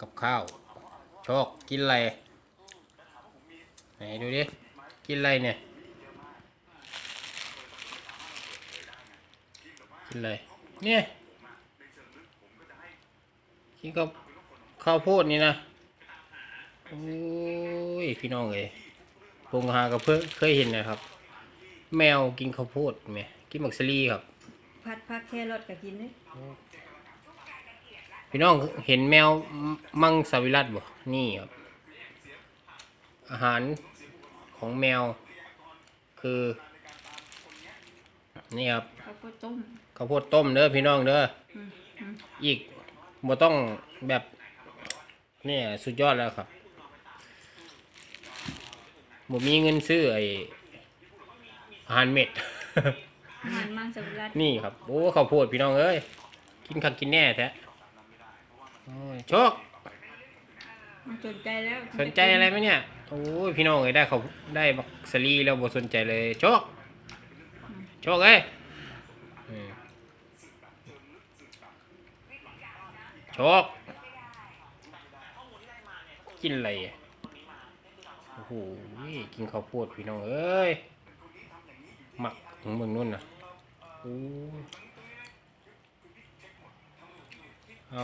กับข้าว โชคกินอะไรไหนดูดิ กินอะไรเนี่ย กินอะไร เนี่ยกินกับข้าวโพดนี่นะโอ้ยพี่น้องเอ้ยปงหากับเพื่อเคยเห็นนะครับ แมวกินข้าวโพดไหมกินมักซรี่ครับ ผัดผักแครอทก็กินเด้ พี่น้องเห็นแมวมังสวิรัตบ่ นี่ครับ อาหารของแมว คือ นี่ครับข้าวโพดต้มข้าวโพดต้มเด้อพี่น้องเด้ออืมอืมอีกบ่ต้องแบบนี่สุดยอดแล้วครับบ่มีเงินซื้อไออาหารเม็ดอาหารมังสวิรัตนี่ครับ โอ้ข้าวโพดพี่น้องเอ้ย กินคักกินแน่แท้ โอ้ยโชคมันสนใจแล้วสนใจอะไรไหมเนี่ย โอ้ยพี่น้องเอ้ยได้เขาได้บักสลีแล้วบ่สนใจเลย โชค โชคเอ้ยอืมโชค กินอะไรอะโอ้โหกินข้าวโพดพี่น้องเอ้ยหมักของเมืองนุ่นน่ะโอ้ยเอา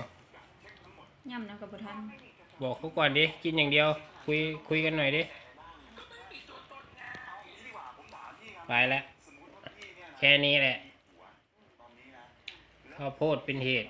ย่ำนะกับท่านบอกเขาก่อนดิกินอย่างเดียว คุยคุยกันหน่อยดิไปแล้วแค่นี้แหละข้าวโพดเป็นเหตุ